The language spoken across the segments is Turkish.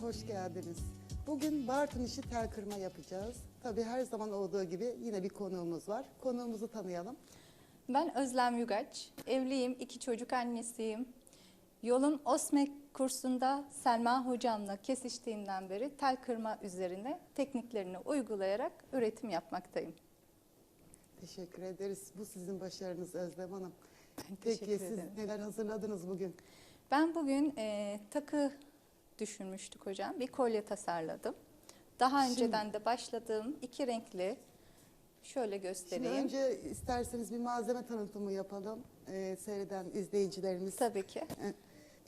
hoş geldiniz. Bugün Bartın işi tel kırma yapacağız. Tabii her zaman olduğu gibi yine bir konuğumuz var. Konuğumuzu tanıyalım. Ben Özlem Yugaç. Evliyim, iki çocuk annesiyim. Yolun OSMEK kursunda Selma hocamla kesiştiğimden beri tel kırma üzerine tekniklerini uygulayarak üretim yapmaktayım. Teşekkür ederiz. Bu sizin başarınız Özlem Hanım. Peki siz ederim. neler hazırladınız bugün? Ben bugün e, takı düşünmüştük hocam. Bir kolye tasarladım. Daha Şimdi- önceden de başladığım iki renkli şöyle Şimdi göstereyim. önce isterseniz bir malzeme tanıtımı yapalım. Ee, seyreden izleyicilerimiz. Tabii ki.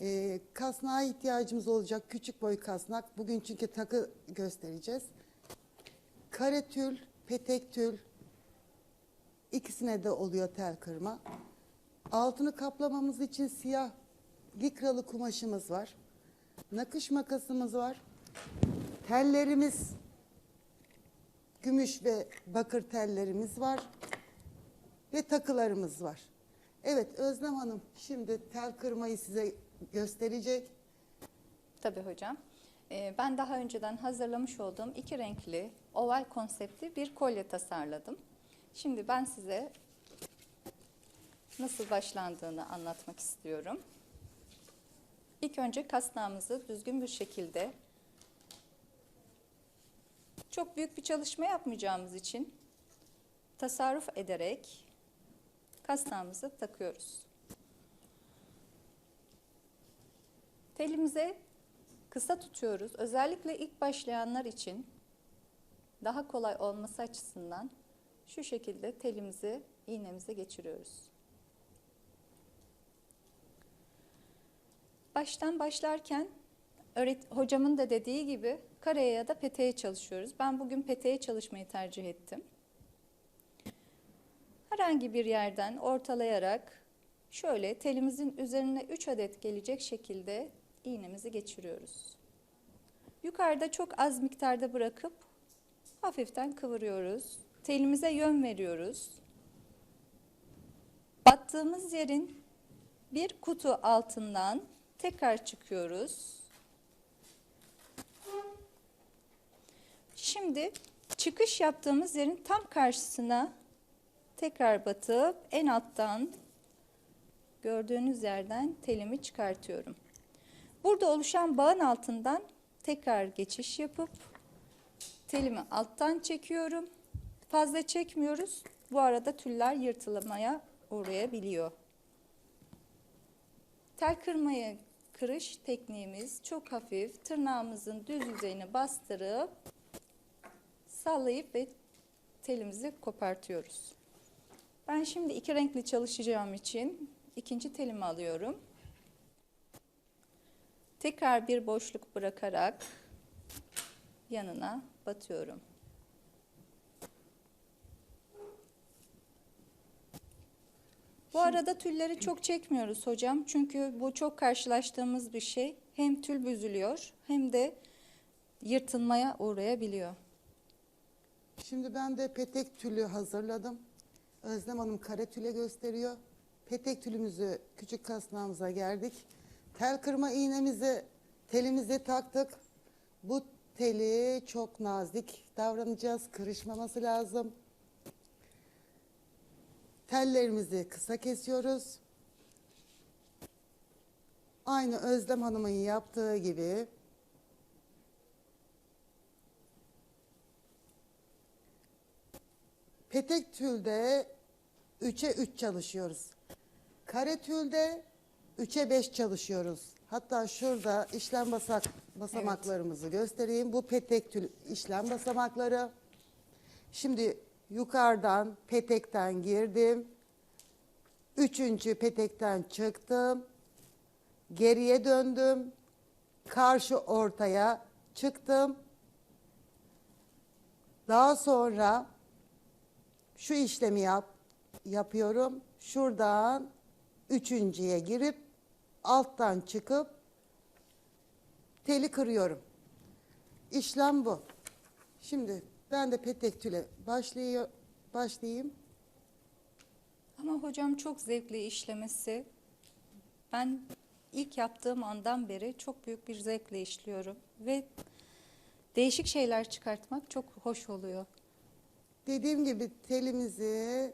Ee, kasnağa ihtiyacımız olacak. Küçük boy kasnak. Bugün çünkü takı göstereceğiz. Kare tül, petek tül. ikisine de oluyor tel kırma. Altını kaplamamız için siyah likralı kumaşımız var. Nakış makasımız var. Tellerimiz gümüş ve bakır tellerimiz var ve takılarımız var. Evet Özlem Hanım şimdi tel kırmayı size gösterecek. Tabii hocam. Ee, ben daha önceden hazırlamış olduğum iki renkli oval konseptli bir kolye tasarladım. Şimdi ben size nasıl başlandığını anlatmak istiyorum. İlk önce kasnağımızı düzgün bir şekilde çok büyük bir çalışma yapmayacağımız için tasarruf ederek kasnağımızı takıyoruz. Telimize kısa tutuyoruz. Özellikle ilk başlayanlar için daha kolay olması açısından şu şekilde telimizi iğnemize geçiriyoruz. Baştan başlarken öğret hocamın da dediği gibi kareye ya da peteğe çalışıyoruz. Ben bugün peteğe çalışmayı tercih ettim. Herhangi bir yerden ortalayarak şöyle telimizin üzerine 3 adet gelecek şekilde iğnemizi geçiriyoruz. Yukarıda çok az miktarda bırakıp hafiften kıvırıyoruz. Telimize yön veriyoruz. Battığımız yerin bir kutu altından tekrar çıkıyoruz. Şimdi çıkış yaptığımız yerin tam karşısına tekrar batıp en alttan gördüğünüz yerden telimi çıkartıyorum. Burada oluşan bağın altından tekrar geçiş yapıp telimi alttan çekiyorum. Fazla çekmiyoruz. Bu arada tüller yırtılmaya uğrayabiliyor. Tel kırmayı kırış tekniğimiz çok hafif tırnağımızın düz yüzeyine bastırıp sallayıp ve telimizi kopartıyoruz. Ben şimdi iki renkli çalışacağım için ikinci telimi alıyorum. Tekrar bir boşluk bırakarak yanına batıyorum. Bu arada tülleri çok çekmiyoruz hocam. Çünkü bu çok karşılaştığımız bir şey. Hem tül büzülüyor hem de yırtılmaya uğrayabiliyor. Şimdi ben de petek tülü hazırladım. Özlem Hanım kare tüle gösteriyor. Petek tülümüzü küçük kasnağımıza gerdik. Tel kırma iğnemizi telimize taktık. Bu teli çok nazik davranacağız. Kırışmaması lazım. Tellerimizi kısa kesiyoruz. Aynı Özlem Hanım'ın yaptığı gibi Petek tülde 3'e 3 çalışıyoruz. Kare tülde 3'e 5 çalışıyoruz. Hatta şurada işlem basak basamaklarımızı göstereyim. Bu petek tül işlem basamakları. Şimdi yukarıdan petekten girdim. Üçüncü petekten çıktım. Geriye döndüm. Karşı ortaya çıktım. Daha sonra şu işlemi yap, yapıyorum. Şuradan üçüncüye girip alttan çıkıp teli kırıyorum. İşlem bu. Şimdi ben de petek tüle başlıyor, başlayayım. Ama hocam çok zevkli işlemesi. Ben ilk yaptığım andan beri çok büyük bir zevkle işliyorum ve değişik şeyler çıkartmak çok hoş oluyor. Dediğim gibi telimizi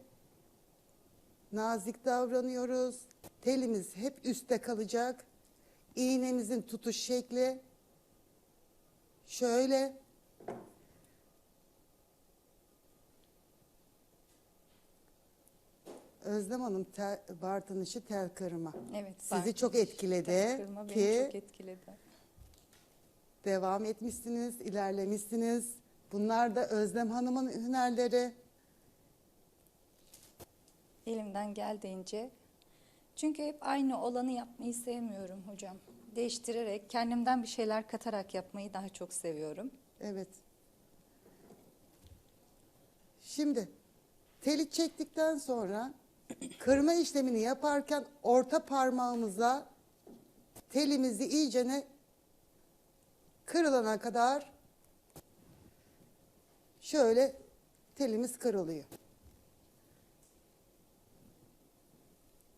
nazik davranıyoruz. Telimiz hep üstte kalacak. İğnemizin tutuş şekli şöyle. Özlem Hanım tel, Bartın işi tel kırma. Evet. Sizi Bartın çok etkiledi tel kırma ki- beni çok etkiledi. Devam etmişsiniz, ilerlemişsiniz. Bunlar da Özlem Hanım'ın hünerleri. Elimden geldiğince. Çünkü hep aynı olanı yapmayı sevmiyorum hocam. Değiştirerek, kendimden bir şeyler katarak yapmayı daha çok seviyorum. Evet. Şimdi teli çektikten sonra kırma işlemini yaparken orta parmağımıza telimizi iyicene kırılana kadar şöyle telimiz kırılıyor.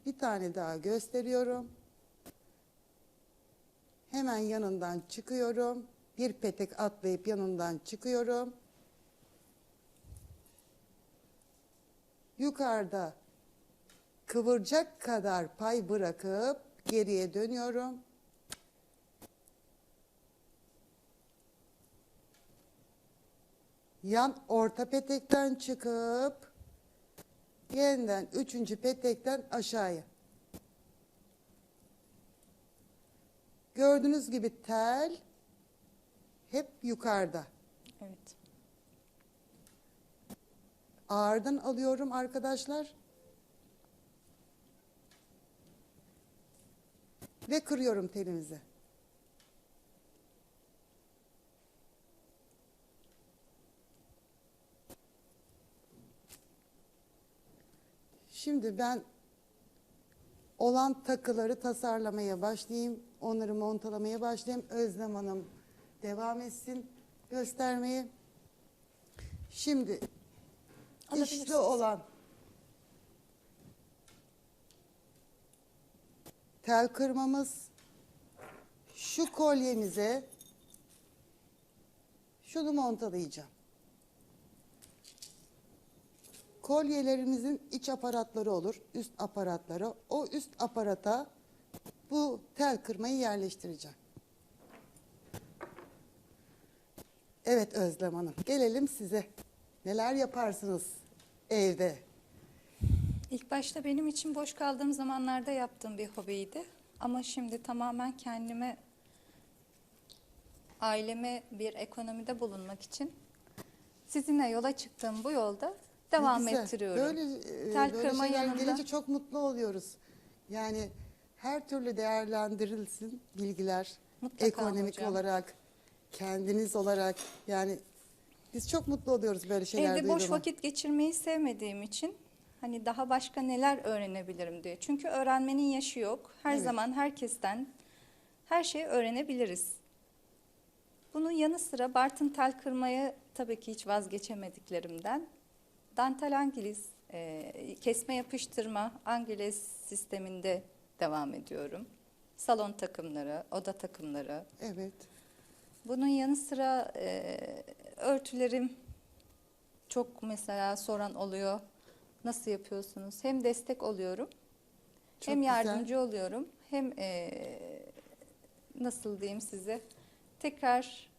Bir tane daha gösteriyorum. Hemen yanından çıkıyorum. Bir petek atlayıp yanından çıkıyorum. Yukarıda kıvıracak kadar pay bırakıp geriye dönüyorum. Yan orta petekten çıkıp yeniden üçüncü petekten aşağıya. Gördüğünüz gibi tel hep yukarıda. Evet. Ağırdan alıyorum arkadaşlar. Ve kırıyorum telimizi. Şimdi ben olan takıları tasarlamaya başlayayım. Onları montalamaya başlayayım. Özlem Hanım devam etsin göstermeye. Şimdi işli olan tel kırmamız şu kolyemize şunu montalayacağım. Kolyelerimizin iç aparatları olur, üst aparatları. O üst aparata bu tel kırmayı yerleştireceğim. Evet Özlem Hanım, gelelim size. Neler yaparsınız evde? İlk başta benim için boş kaldığım zamanlarda yaptığım bir hobiydi. Ama şimdi tamamen kendime, aileme bir ekonomide bulunmak için sizinle yola çıktığım bu yolda devam güzel. ettiriyorum. Böyle, e, Tel böyle kırma şeyler yanında- gelince çok mutlu oluyoruz. Yani her türlü değerlendirilsin bilgiler. Mutlaka ekonomik hocam. olarak, kendiniz olarak. Yani biz çok mutlu oluyoruz böyle şeyler Evde boş duyduğuma. vakit geçirmeyi sevmediğim için hani daha başka neler öğrenebilirim diye. Çünkü öğrenmenin yaşı yok. Her Evet. zaman herkesten her şeyi öğrenebiliriz. Bunun yanı sıra Bartın tel kırmayı tabii ki hiç vazgeçemediklerimden. Dantel Angilis, e, kesme yapıştırma Angiles sisteminde devam ediyorum. Salon takımları, oda takımları, Evet. bunun yanı sıra e, örtülerim çok mesela soran oluyor. Nasıl yapıyorsunuz? Hem destek oluyorum, Çok hem güzel. yardımcı oluyorum, hem e, nasıl diyeyim size tekrar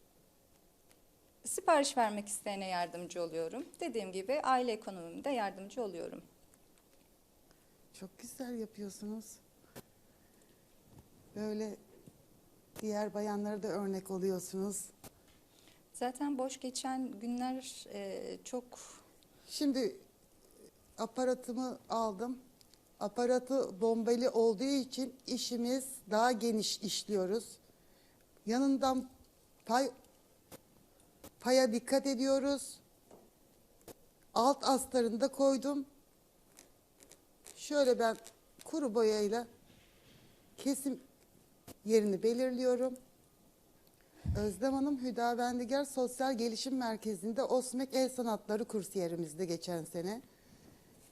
sipariş vermek isteyene yardımcı oluyorum. Dediğim gibi aile ekonomimde yardımcı oluyorum. Çok güzel yapıyorsunuz. Böyle diğer bayanlara da örnek oluyorsunuz. Zaten boş geçen günler e, çok Şimdi aparatımı aldım. Aparatı bombeli olduğu için işimiz daha geniş işliyoruz. Yanından pay paya dikkat ediyoruz. Alt astarını da koydum. Şöyle ben kuru boyayla kesim yerini belirliyorum. Özlem Hanım Hüda Bendiger Sosyal Gelişim Merkezi'nde Osmek El Sanatları kursiyerimizde geçen sene.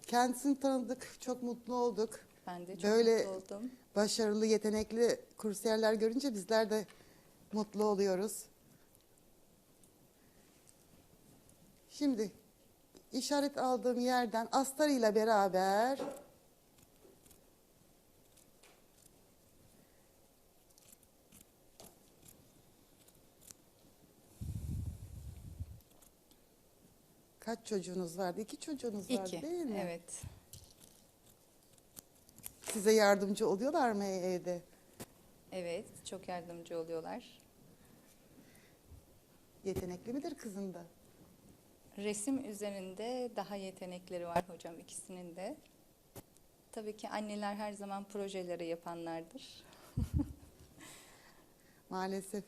Kendisini tanıdık, çok mutlu olduk. ben de çok Böyle- mutlu oldum. Başarılı, yetenekli kursiyerler görünce bizler de mutlu oluyoruz. Şimdi işaret aldığım yerden astarıyla beraber Kaç çocuğunuz vardı? İki çocuğunuz vardı İki. değil mi? Evet. Size yardımcı oluyorlar mı evde? Evet. Çok yardımcı oluyorlar. Yetenekli midir kızın da? Resim üzerinde daha yetenekleri var hocam ikisinin de. Tabii ki anneler her zaman projeleri yapanlardır. Maalesef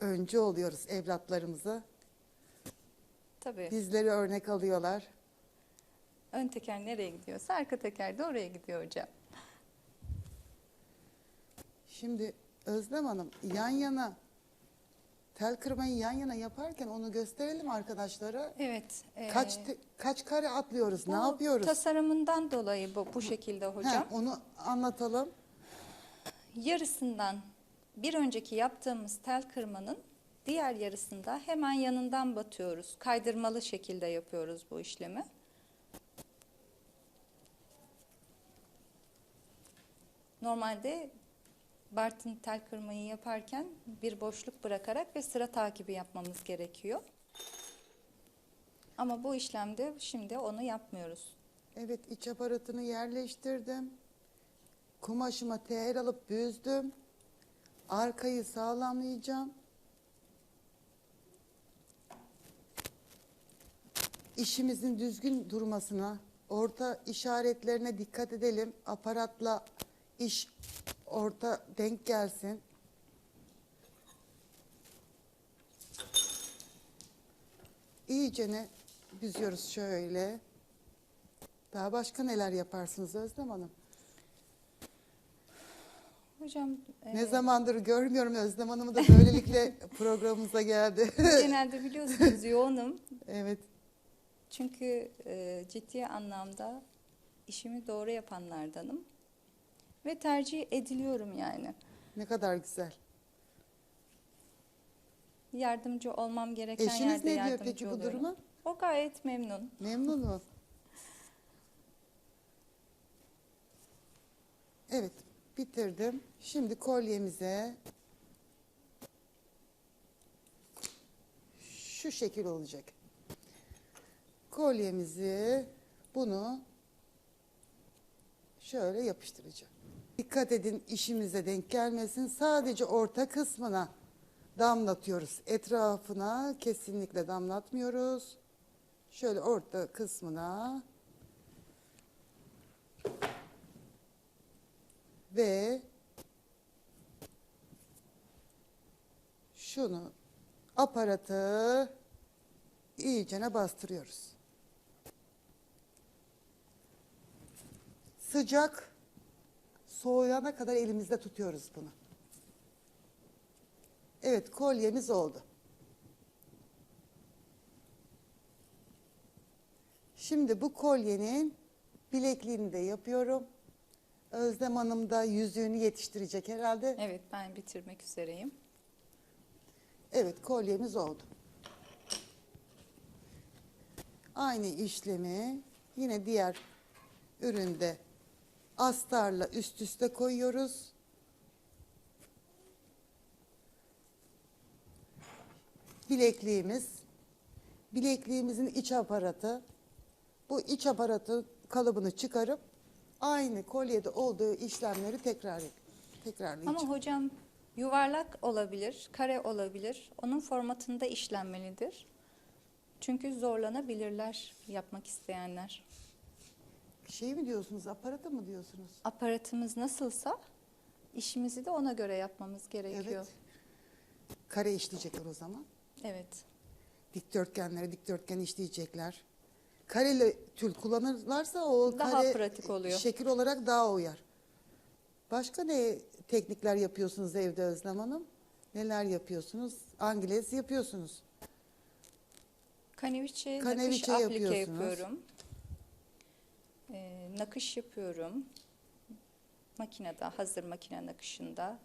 öncü oluyoruz evlatlarımıza. Tabii. Bizleri örnek alıyorlar. Ön teker nereye gidiyorsa arka teker de oraya gidiyor hocam. Şimdi Özlem Hanım yan yana tel kırmayı yan yana yaparken onu gösterelim arkadaşlara. Evet. e, Kaç te- kaç kare atlıyoruz? Ne yapıyoruz? Tasarımından dolayı bu, bu şekilde hocam. He, onu anlatalım. Yarısından bir önceki yaptığımız tel kırmanın diğer yarısında hemen yanından batıyoruz. Kaydırmalı şekilde yapıyoruz bu işlemi. Normalde Bartın tel kırmayı yaparken bir boşluk bırakarak ve sıra takibi yapmamız gerekiyor. Ama bu işlemde şimdi onu yapmıyoruz. Evet iç aparatını yerleştirdim. Kumaşıma teğer alıp büzdüm. Arkayı sağlamlayacağım. İşimizin düzgün durmasına, orta işaretlerine dikkat edelim. Aparatla iş orta denk gelsin. İyicene büzüyoruz şöyle. Daha başka neler yaparsınız Özlem Hanım? Hocam Ne e, zamandır görmüyorum Özlem Hanım'ı da böylelikle programımıza geldi. genelde biliyorsunuz yoğunum. evet. Çünkü e, ciddi anlamda işimi doğru yapanlardanım. Ve tercih ediliyorum yani. Ne kadar güzel. Yardımcı olmam gereken Eşiniz yerde ne diyor yardımcı peki bu oluyorum. duruma? O gayet memnun. Memnun mu? Evet, bitirdim. Şimdi kolyemize şu şekil olacak. Kolyemizi bunu şöyle yapıştıracağım. Dikkat edin işimize denk gelmesin. Sadece orta kısmına damlatıyoruz. Etrafına kesinlikle damlatmıyoruz. Şöyle orta kısmına ve şunu aparatı iyicene bastırıyoruz. Sıcak soğuyana kadar elimizde tutuyoruz bunu. Evet kolyemiz oldu. Şimdi bu kolyenin bilekliğini de yapıyorum. Özlem Hanım da yüzüğünü yetiştirecek herhalde. Evet ben bitirmek üzereyim. Evet kolyemiz oldu. Aynı işlemi yine diğer üründe astarla üst üste koyuyoruz. Bilekliğimiz, bilekliğimizin iç aparatı, bu iç aparatı kalıbını çıkarıp aynı kolyede olduğu işlemleri tekrar tekrarlayacağım. Ama hocam yuvarlak olabilir, kare olabilir. Onun formatında işlenmelidir. Çünkü zorlanabilirler yapmak isteyenler. Şey mi diyorsunuz, aparata mı diyorsunuz? Aparatımız nasılsa işimizi de ona göre yapmamız gerekiyor. Evet. Kare işleyecekler o zaman. Evet. Dikdörtgenlere dikdörtgen işleyecekler. Kareli tül kullanırlarsa o Daha kare pratik oluyor. şekil olarak daha uyar. Başka ne teknikler yapıyorsunuz evde Özlem Hanım? Neler yapıyorsunuz? Angles yapıyorsunuz. Kaneviçe, Kaneviçe nakış aplike yapıyorsunuz. yapıyorum. Ee, nakış yapıyorum. Makinede, hazır makine nakışında.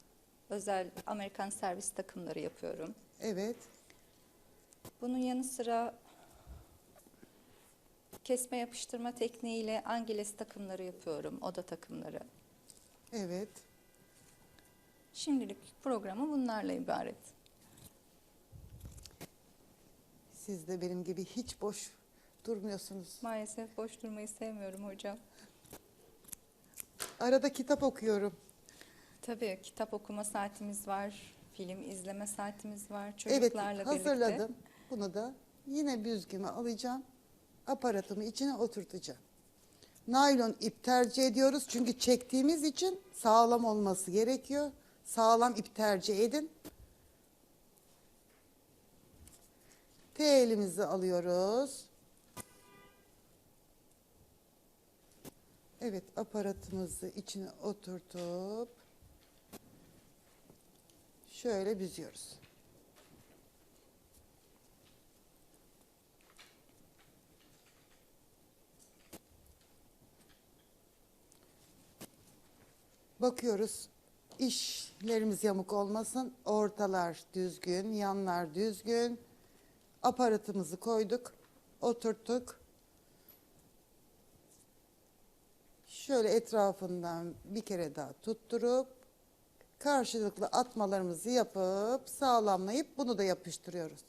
Özel Amerikan servis takımları yapıyorum. Evet. Bunun yanı sıra kesme yapıştırma tekniğiyle angeles takımları yapıyorum, oda takımları. Evet. Şimdilik programı bunlarla ibaret. Siz de benim gibi hiç boş durmuyorsunuz. Maalesef boş durmayı sevmiyorum hocam. Arada kitap okuyorum. Tabii kitap okuma saatimiz var, film izleme saatimiz var Evet, çocuklarla hazırladım. birlikte. Bunu da yine büzgümü alacağım. Aparatımı içine oturtacağım. Naylon ip tercih ediyoruz çünkü çektiğimiz için sağlam olması gerekiyor. Sağlam ip tercih edin. T elimizi alıyoruz. Evet aparatımızı içine oturtup şöyle büzüyoruz. Bakıyoruz. İşlerimiz yamuk olmasın. Ortalar düzgün, yanlar düzgün. Aparatımızı koyduk, oturttuk. Şöyle etrafından bir kere daha tutturup karşılıklı atmalarımızı yapıp sağlamlayıp bunu da yapıştırıyoruz.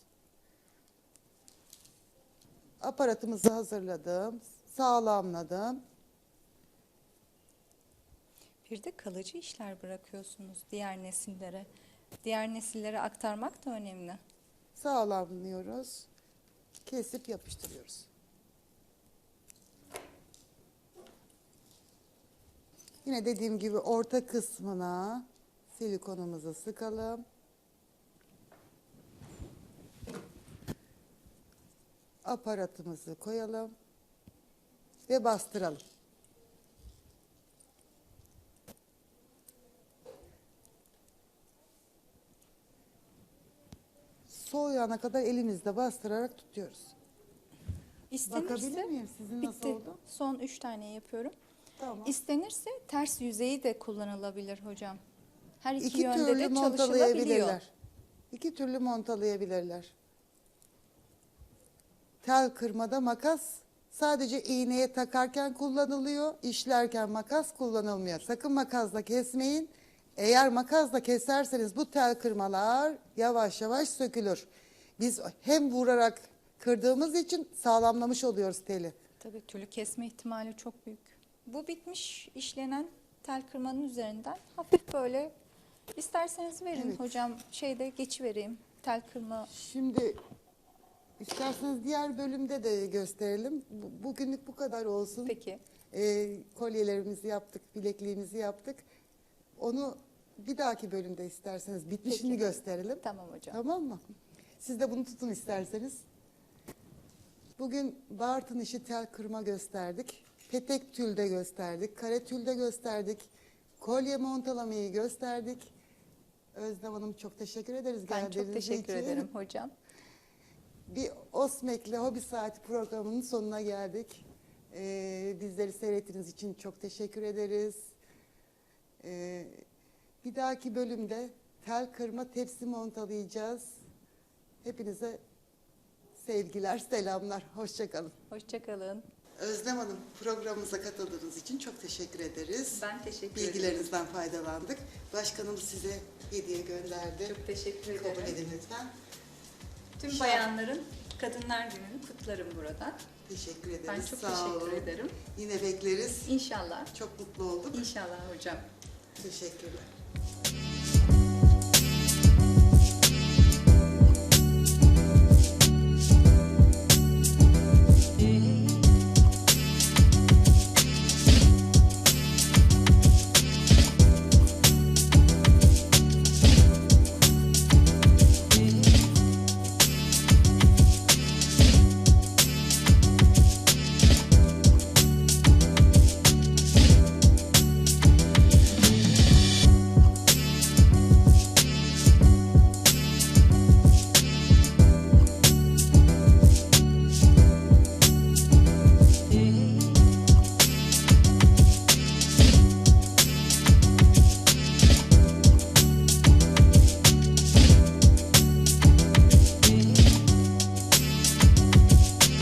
Aparatımızı hazırladım, sağlamladım. Bir de kalıcı işler bırakıyorsunuz diğer nesillere. Diğer nesillere aktarmak da önemli. sağlamlıyoruz. Kesip yapıştırıyoruz. Yine dediğim gibi orta kısmına silikonumuzu sıkalım. Aparatımızı koyalım ve bastıralım. Soğuyana kadar elimizde bastırarak tutuyoruz. Bakabilir İstenirse miyim sizin nasıl bitti. oldu? Son üç tane yapıyorum. Tamam. İstenirse ters yüzeyi de kullanılabilir hocam. Her iki, İki yönde de çalışılabiliyor. montalayabilirler. İki türlü montalayabilirler. Tel kırmada makas sadece iğneye takarken kullanılıyor. işlerken makas kullanılmıyor. Sakın makasla kesmeyin. Eğer makasla keserseniz bu tel kırmalar yavaş yavaş sökülür. Biz hem vurarak kırdığımız için sağlamlamış oluyoruz teli. Tabii tülü kesme ihtimali çok büyük. Bu bitmiş işlenen tel kırmanın üzerinden hafif böyle isterseniz verin Evet. hocam şeyde geçivereyim tel kırma Şimdi isterseniz diğer bölümde de gösterelim. Bu- Bugünlük bu kadar olsun. peki. Ee, kolyelerimizi yaptık, bilekliğimizi yaptık. Onu bir dahaki bölümde isterseniz bitmişini Peki. gösterelim. Tamam hocam. Tamam mı? Siz de bunu tutun isterseniz. Bugün Bartın işi tel kırma gösterdik. Petek tülde gösterdik. Kare tülde gösterdik. Kolye montalamayı gösterdik. Özlem Hanım çok teşekkür ederiz Ben çok teşekkür için. ederim hocam. Bir Osmek'le Hobi Saati programının sonuna geldik. Ee, bizleri seyrettiğiniz için çok teşekkür ederiz. Ee, bir dahaki bölümde tel kırma tepsi montalayacağız. Hepinize sevgiler, selamlar. Hoşçakalın. Hoşçakalın. Özlem Hanım programımıza katıldığınız için çok teşekkür ederiz. Ben teşekkür ederim. Bilgilerinizden faydalandık. Başkanım size hediye gönderdi. Çok teşekkür Kabul ederim. edin lütfen. Tüm Şah- bayanların Kadınlar Günü'nü kutlarım buradan. Teşekkür ederiz. Ben çok Sağ teşekkür olun. ederim. Yine bekleriz. İnşallah. Çok mutlu olduk. İnşallah hocam. Teşekkürler.